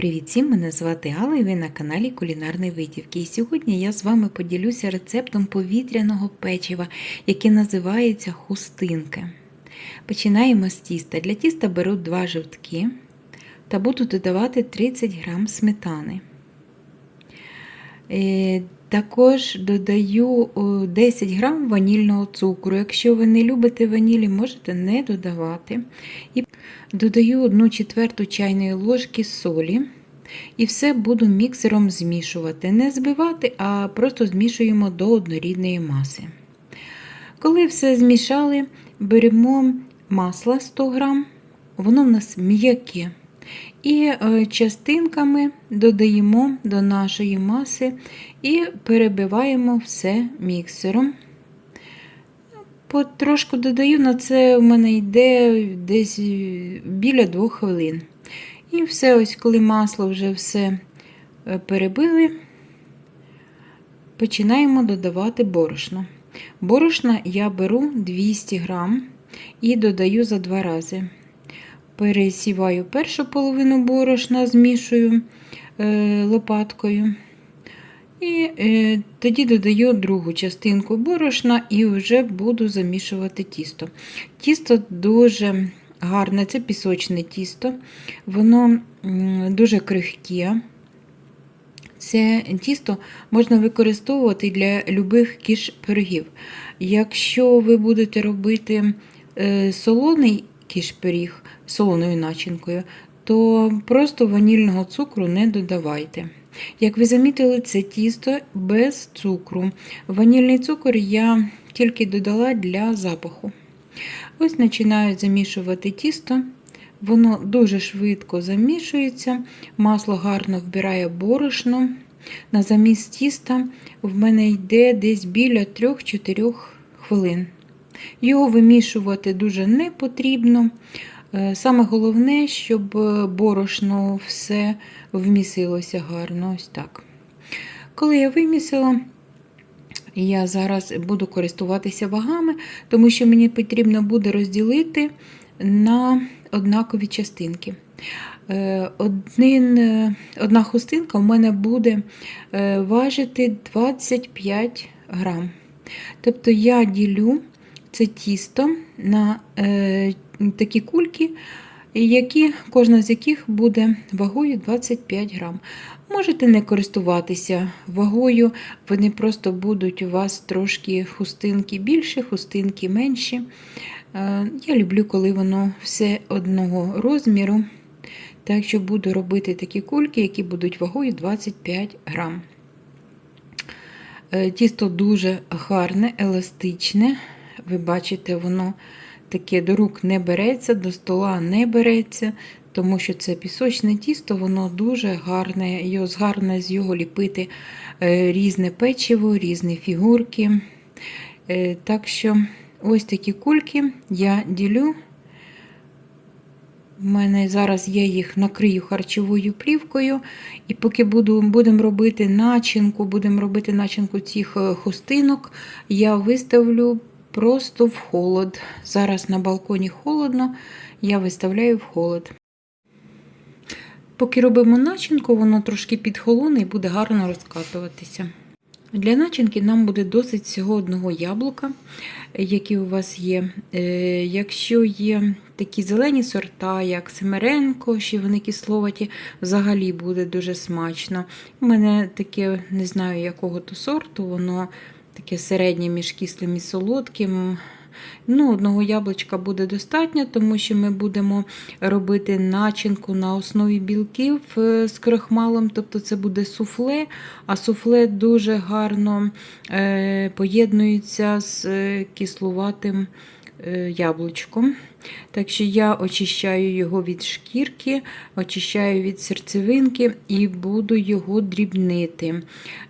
Привіт всім! Мене звати Алла і ви на каналі Кулінарний Витівки. І сьогодні я з вами поділюся рецептом повітряного печива, яке називається хустинки. Починаємо з тіста. Для тіста беру 2 жовтки та буду додавати 30 г сметани. Е, Також додаю 10 г ванільного цукру. Якщо ви не любите ванілі, можете не додавати. І додаю 1 четверту чайної ложки солі. І все буду міксером змішувати. Не збивати, а просто змішуємо до однорідної маси. Коли все змішали, беремо масло 100 г, воно в нас м'яке. І е, частинками додаємо до нашої маси і перебиваємо все міксером. Потрошку додаю, на це в мене йде десь біля 2 хвилин. І все, ось коли масло вже все е, перебили, починаємо додавати борошно. Борошна я беру 200 грам і додаю за два рази. Пересіваю першу половину борошна, змішую е, лопаткою. І е, тоді додаю другу частинку борошна і вже буду замішувати тісто. Тісто дуже гарне, це пісочне тісто, воно дуже крихке. Це тісто можна використовувати для любих кіш пирогів. Якщо ви будете робити е, солоний кіш-пиріг солоною начинкою, то просто ванільного цукру не додавайте. Як ви замітили, це тісто без цукру. Ванільний цукор я тільки додала для запаху. Ось починаю замішувати тісто. Воно дуже швидко замішується, масло гарно вбирає борошно. На замість тіста в мене йде десь біля 3-4 хвилин. Його вимішувати дуже не потрібно. Е, Саме головне, щоб борошно все вмісилося гарно. Ось так. Коли я вимісила, я зараз буду користуватися вагами, тому що мені потрібно буде розділити на однакові частинки. Е, один, е, Одна хустинка в мене буде важити 25 грам. Тобто я ділю це тісто на е, такі кульки, які, кожна з яких буде вагою 25 грам. Можете не користуватися вагою, вони просто будуть у вас трошки хустинки більше, хустинки менші. Е, я люблю, коли воно все одного розміру. Так що буду робити такі кульки, які будуть вагою 25 грам. Е, тісто дуже гарне, еластичне. Ви бачите, воно таке до рук не береться, до стола не береться, тому що це пісочне тісто, воно дуже гарне, його гарно з його ліпити е, різне печиво, різні фігурки. Е, так що ось такі кульки я ділю. У мене зараз я їх накрию харчовою плівкою, і поки будемо робити начинку, будемо робити начинку цих е, хустинок, я виставлю просто в холод. Зараз на балконі холодно, я виставляю в холод. Поки робимо начинку, воно трошки підхолоне і буде гарно розкатуватися. Для начинки нам буде досить всього одного яблука, які у вас є. Е, якщо є такі зелені сорта, як Семеренко, ще вони кисловаті, взагалі буде дуже смачно. У мене таке, не знаю, якого то сорту, воно таке середнє між кислим і солодким. Ну, Одного яблучка буде достатньо, тому що ми будемо робити начинку на основі білків е, з крохмалом, тобто це буде суфле, а суфле дуже гарно е, поєднується з е, кислуватим е, яблучком. Так що я очищаю його від шкірки, очищаю від серцевинки і буду його дрібнити.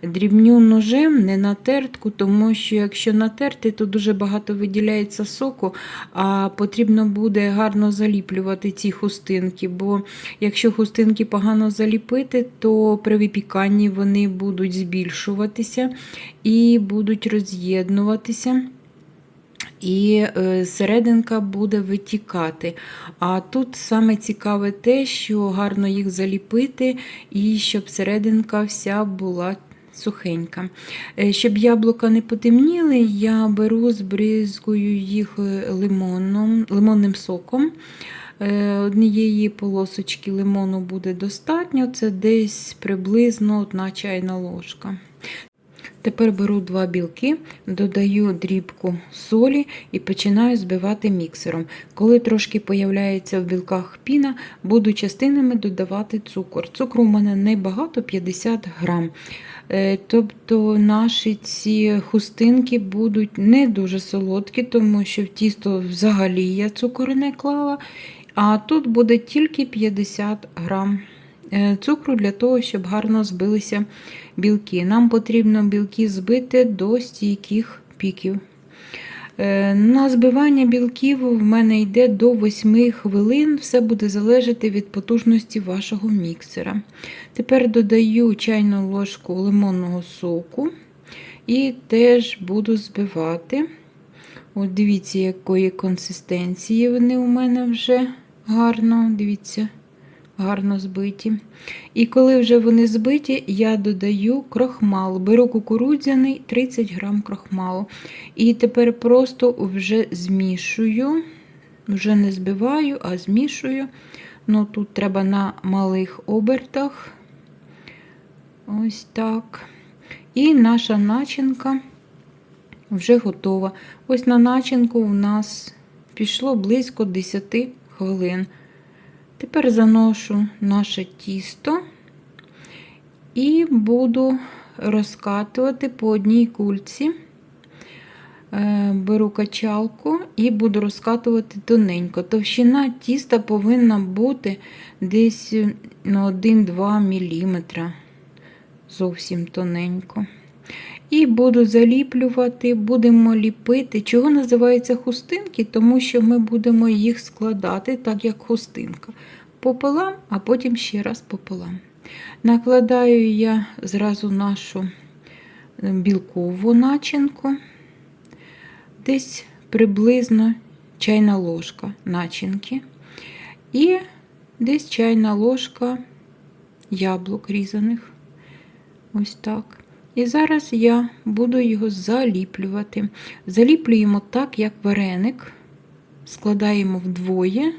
Дрібню ножем, не на тертку, тому що якщо натерти, то дуже багато виділяється соку, а потрібно буде гарно заліплювати ці хустинки. Бо якщо хустинки погано заліпити, то при випіканні вони будуть збільшуватися і будуть роз'єднуватися. І е, серединка буде витікати. А тут саме цікаве те, що гарно їх заліпити, і щоб серединка вся була сухенька. Е, Щоб яблука не потемніли, я беру, збризкую їх е, лимоном, лимонним соком. Однієї полосочки лимону буде достатньо, це десь приблизно одна чайна ложка. Тепер беру два білки, додаю дрібку солі і починаю збивати міксером. Коли трошки появляється в білках піна, буду частинами додавати цукор. Цукру у мене небагато 50 грам. Е, Тобто наші ці хустинки будуть не дуже солодкі, тому що в тісто взагалі я цукор не клала. А тут буде тільки 50 грам цукру для того, щоб гарно збилися білки. Нам потрібно білки збити до стійких піків. Е, На збивання білків в мене йде до 8 хвилин, все буде залежати від потужності вашого міксера. Тепер додаю чайну ложку лимонного соку і теж буду збивати. От Дивіться, якої консистенції вони у мене вже гарно, дивіться, гарно збиті. І коли вже вони збиті, я додаю крохмал. Беру кукурудзяний 30 грам крохмалу. І тепер просто вже змішую, вже не збиваю, а змішую. Ну, Тут треба на малих обертах. Ось так. І наша начинка вже готова. Ось на начинку у нас пішло близько 10 хвилин. Тепер заношу наше тісто і буду розкатувати по одній кульці. Е, Беру качалку і буду розкатувати тоненько. Товщина тіста повинна бути десь на 1-2 мм. Зовсім тоненько. І буду заліплювати, будемо ліпити. Чого називаються хустинки? Тому що ми будемо їх складати, так як хустинка. Пополам, а потім ще раз пополам. Накладаю я зразу нашу білкову начинку, десь приблизно чайна ложка начинки. І десь чайна ложка яблук різаних. Ось так. І зараз я буду його заліплювати. Заліплюємо так, як вареник, складаємо вдвоє,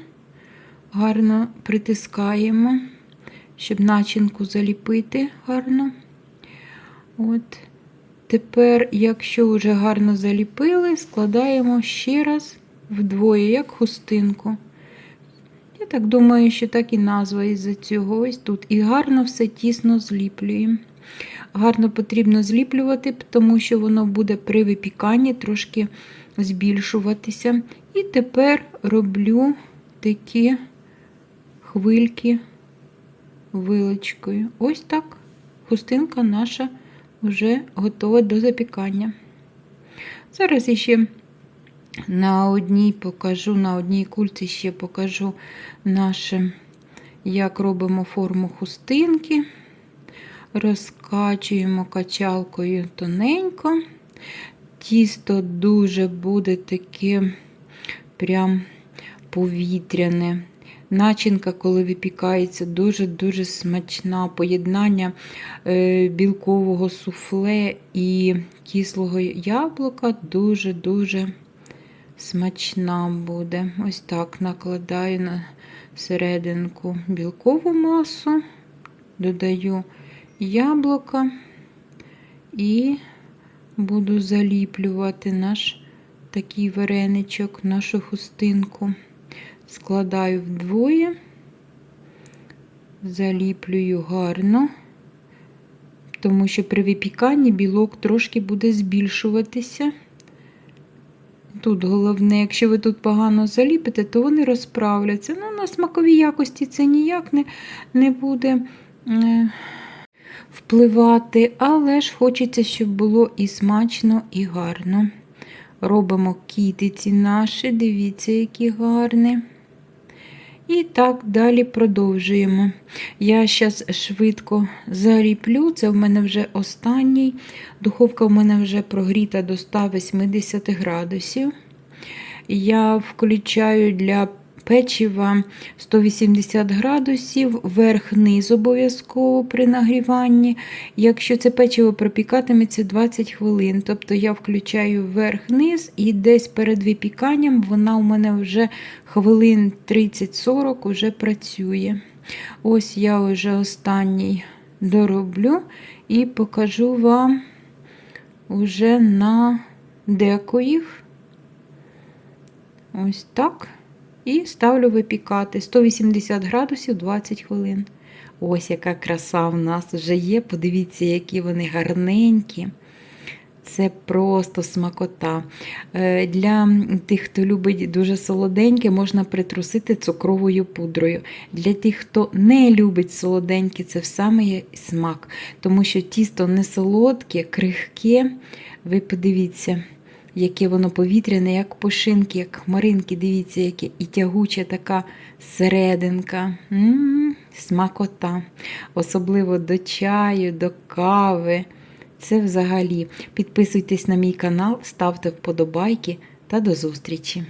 гарно притискаємо, щоб начинку заліпити гарно. От. Тепер, якщо вже гарно заліпили, складаємо ще раз вдвоє, як хустинку. Я так думаю, що так і назва із-за цього ось тут. І гарно все тісно зліплюємо. Гарно потрібно зліплювати, тому що воно буде при випіканні трошки збільшуватися. І тепер роблю такі хвильки вилочкою. Ось так хустинка наша вже готова до запікання. Зараз ще на одній покажу, на одній кульці ще покажу наше, як робимо форму хустинки розкачуємо качалкою тоненько. Тісто дуже буде таке прям повітряне. Начинка, коли випікається, дуже-дуже смачна. Поєднання е, білкового суфле і кислого яблука дуже-дуже смачна буде. Ось так накладаю на серединку білкову масу, додаю яблука і буду заліплювати наш такий вареничок, нашу хустинку. Складаю вдвоє, заліплюю гарно, тому що при випіканні білок трошки буде збільшуватися. Тут головне, якщо ви тут погано заліпите, то вони розправляться. Ну, на смаковій якості це ніяк не, не буде. Впливати, але ж хочеться, щоб було і смачно, і гарно. Робимо кітиці наші, дивіться, які гарні. І так далі продовжуємо. Я зараз швидко заріплю, це в мене вже останній. Духовка в мене вже прогріта до 180 градусів. я включаю для печива 180 градусів, верх-низ обов'язково при нагріванні. Якщо це печиво пропікатиметься 20 хвилин, тобто я включаю верх-низ і десь перед випіканням вона у мене вже хвилин 30-40 вже працює. Ось я вже останній дороблю і покажу вам уже на деко. Ось так. І ставлю випікати 180 градусів 20 хвилин. Ось яка краса в нас вже є. Подивіться, які вони гарненькі. Це просто смакота. Е, Для тих, хто любить дуже солоденьке, можна притрусити цукровою пудрою. Для тих, хто не любить солоденьке, це в саме смак, тому що тісто не солодке, крихке. Ви подивіться, яке воно повітряне, як пошинки, як хмаринки. Дивіться, яке і тягуча така серединка. М-м, смакота. Особливо до чаю, до кави. Це взагалі. Підписуйтесь на мій канал, ставте вподобайки та до зустрічі!